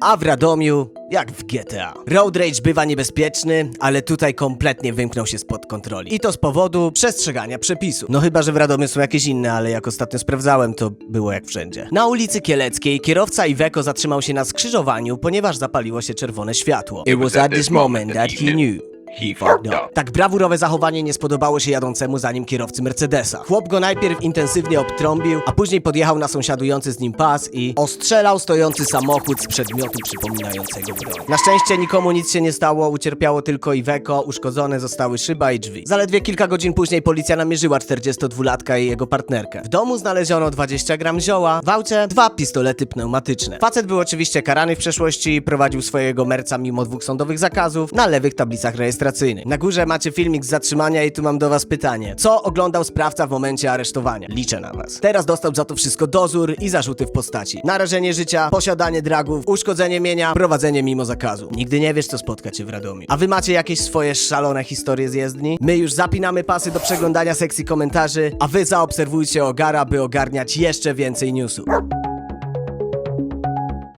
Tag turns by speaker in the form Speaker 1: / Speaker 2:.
Speaker 1: A w Radomiu, jak w GTA. Road rage bywa niebezpieczny, ale tutaj kompletnie wymknął się spod kontroli. I to z powodu przestrzegania przepisów. No chyba, że w Radomiu są jakieś inne, ale jak ostatnio sprawdzałem, to było jak wszędzie. Na ulicy Kieleckiej kierowca Iveco zatrzymał się na skrzyżowaniu, ponieważ zapaliło się czerwone światło. It was at this moment that he knew.
Speaker 2: He fucked up.
Speaker 1: Tak brawurowe zachowanie nie spodobało się jadącemu za nim kierowcy Mercedesa. Chłop go najpierw intensywnie obtrąbił, a później podjechał na sąsiadujący z nim pas i ostrzelał stojący samochód z przedmiotu przypominającego broń. Na szczęście nikomu nic się nie stało, ucierpiało tylko Iveco, uszkodzone zostały szyba i drzwi. Zaledwie kilka godzin później policja namierzyła 42-latka i jego partnerkę. W domu znaleziono 20 gram zioła, w aucie dwa pistolety pneumatyczne. Facet był oczywiście karany w przeszłości prowadził swojego merca mimo dwóch sądowych zakazów na lewych tablicach rejestracyjnych. Na górze macie filmik z zatrzymania i tu mam do was pytanie. Co oglądał sprawca w momencie aresztowania? Liczę na was. Teraz dostał za to wszystko dozór i zarzuty w postaci. Narażenie życia, posiadanie dragów, uszkodzenie mienia, prowadzenie mimo zakazu. Nigdy nie wiesz, co spotka cię w Radomiu. A wy macie jakieś swoje szalone historie z jezdni? My już zapinamy pasy do przeglądania sekcji komentarzy, a wy zaobserwujcie Ogara, by ogarniać jeszcze więcej newsów.